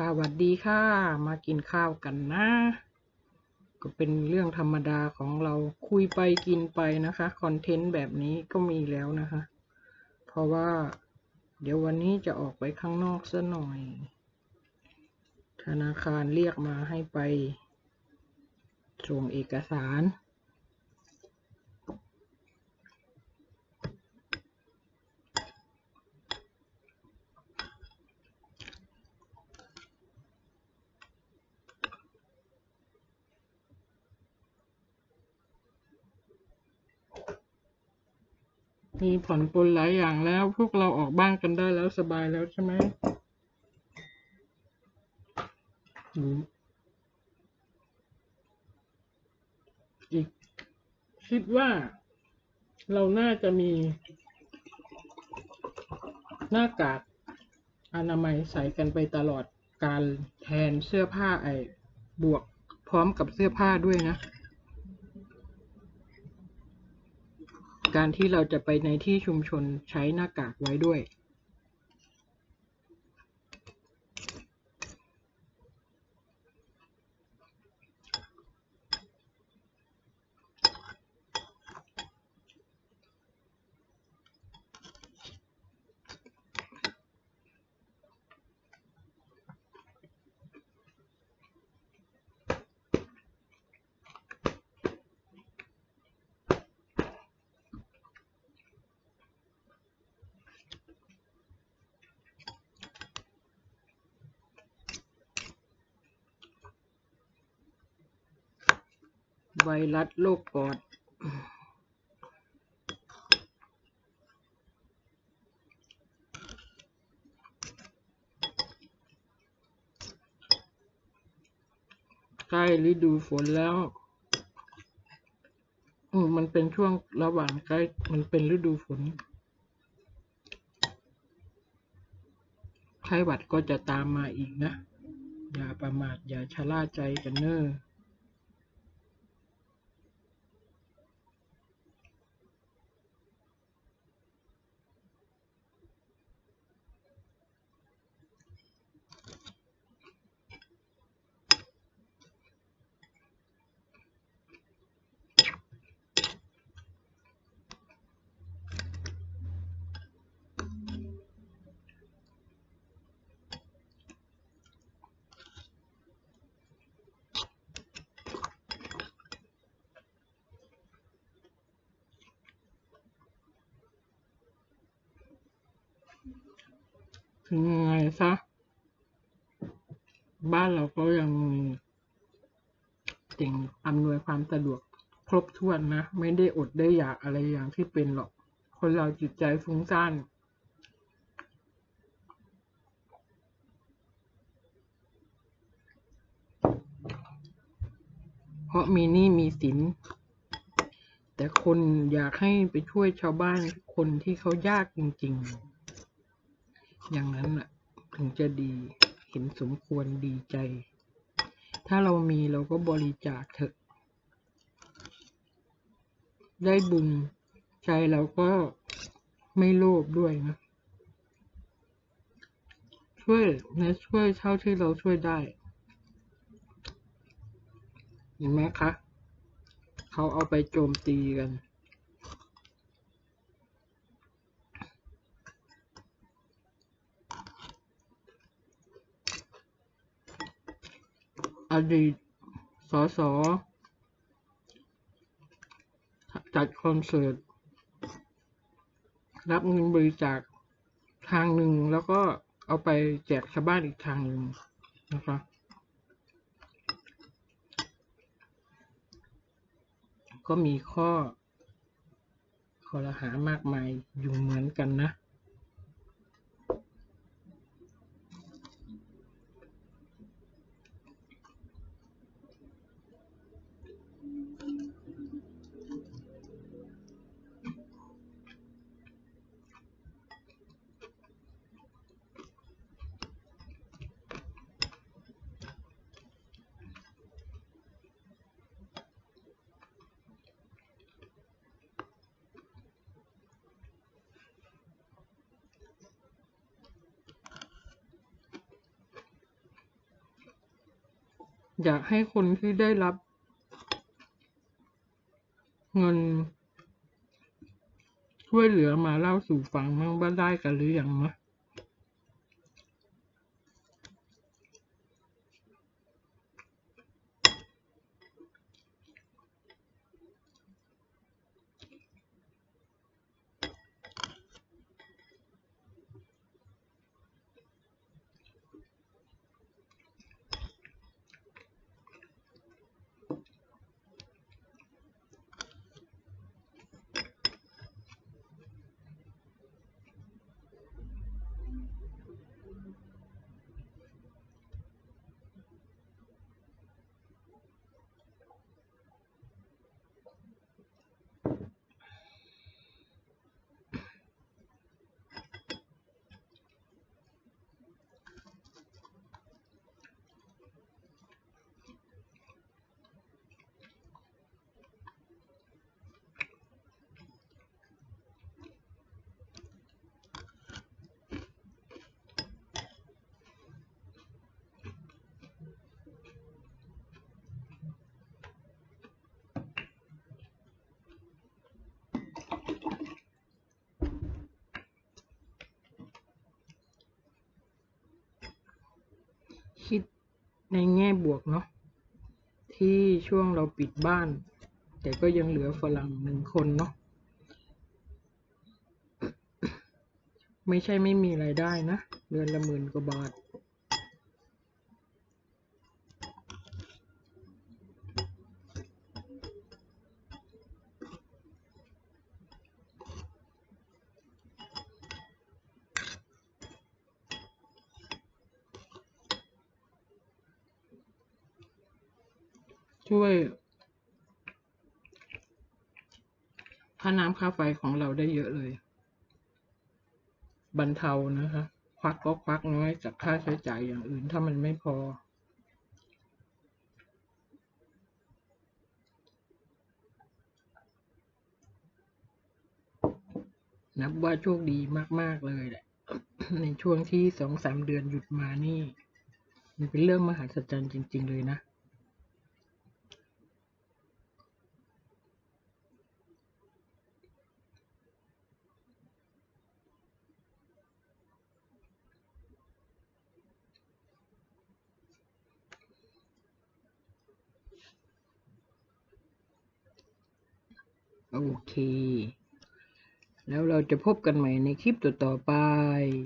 สวัสดีค่ะ มากินข้าวกันนะ ก็เป็นเรื่องธรรมดาของเราคุยไปกินไปนะคะคอนเทนต์แบบนี้ก็มีแล้วนะคะ เพราะว่า เดี๋ยววันนี้จะออกไปข้างนอกซะหน่อย ธนาคารเรียกมาให้ไปส่งเอกสาร มีผ่อนปลนหลายอย่างแล้ว พวกเราออกบ้านกันได้แล้วสบายแล้วใช่ไหมอืมอีก คิดว่า เราน่าจะมี หน้ากากอนามัยใส่กันไปตลอดการแทนเสื้อผ้าไอ้บวกพร้อมกับเสื้อผ้าด้วยนะ การที่เราจะไปในที่ชุมชน ใช้หน้ากากไว้ด้วย ไวรัสโรคปอด ใกล้ฤดูฝนแล้วอืมมันเป็นช่วงระหว่างใกล้ มันเป็นฤดูฝน ไข้หวัดก็จะตามมาอีกนะ อย่าประมาท อย่าชะล่าใจกันเนอะ ถึงยังไงซะ บ้านเราก็ยังมีสิ่งอำนวยความสะดวกครบถ้วนนะ ไม่ได้อดได้อยากอะไรอย่างที่เป็นหรอก คนเราจิตใจฟุ้งซ่านเพราะมีหนี้มีสิน แต่คนอยากให้ไปช่วยชาวบ้านคนที่เขายากจริง ๆ อย่างนั้นน่ะ ถึงจะดีเห็นสมควรดีใจ ถ้าเรามีเราก็บริจาคเถอะ ได้บุญใจเราก็ไม่โลภด้วยนะช่วยนะช่วยเท่าที่เราช่วยได้ เห็นไหมคะ เขาเอาไปโจมตีกัน อดีตสสจัดคอนเสิร์ต รับเงินบริจาคทางหนึ่งแล้วก็เอาไปแจกชาวบ้านอีกทางหนึ่งนะคะก็มีข้อคอรหามากมายอยู่เหมือนกันนะ อยากให้คนที่ได้รับเงิน ช่วยเหลือมาเล่าสู่ฟังมั่งว่าได้กันหรือยังนะ คิด ในแง่บวกเนาะที่ช่วงเราปิดบ้าน แต่ก็ยังเหลือฝรั่งหนึ่งคนเนาะไม่ใช่ไม่มีรายได้นะเดือนละหมื่นกว่าบาท ช่วยค่าน้ำค่าไฟของเราได้เยอะเลย บรรเทานะคะ ควักก็ควักน้อยจากค่าใช้จ่ายอย่างอื่นถ้ามันไม่พอ นับว่าโชคดีมาก ๆ เลยแหละ ในช่วงที่สองสามเดือนหยุดมานี่ มันเป็นเรื่องมหัศจรรย์จริง ๆ เลยนะ โอเค แล้วเราจะพบกันใหม่ในคลิปต่อๆไป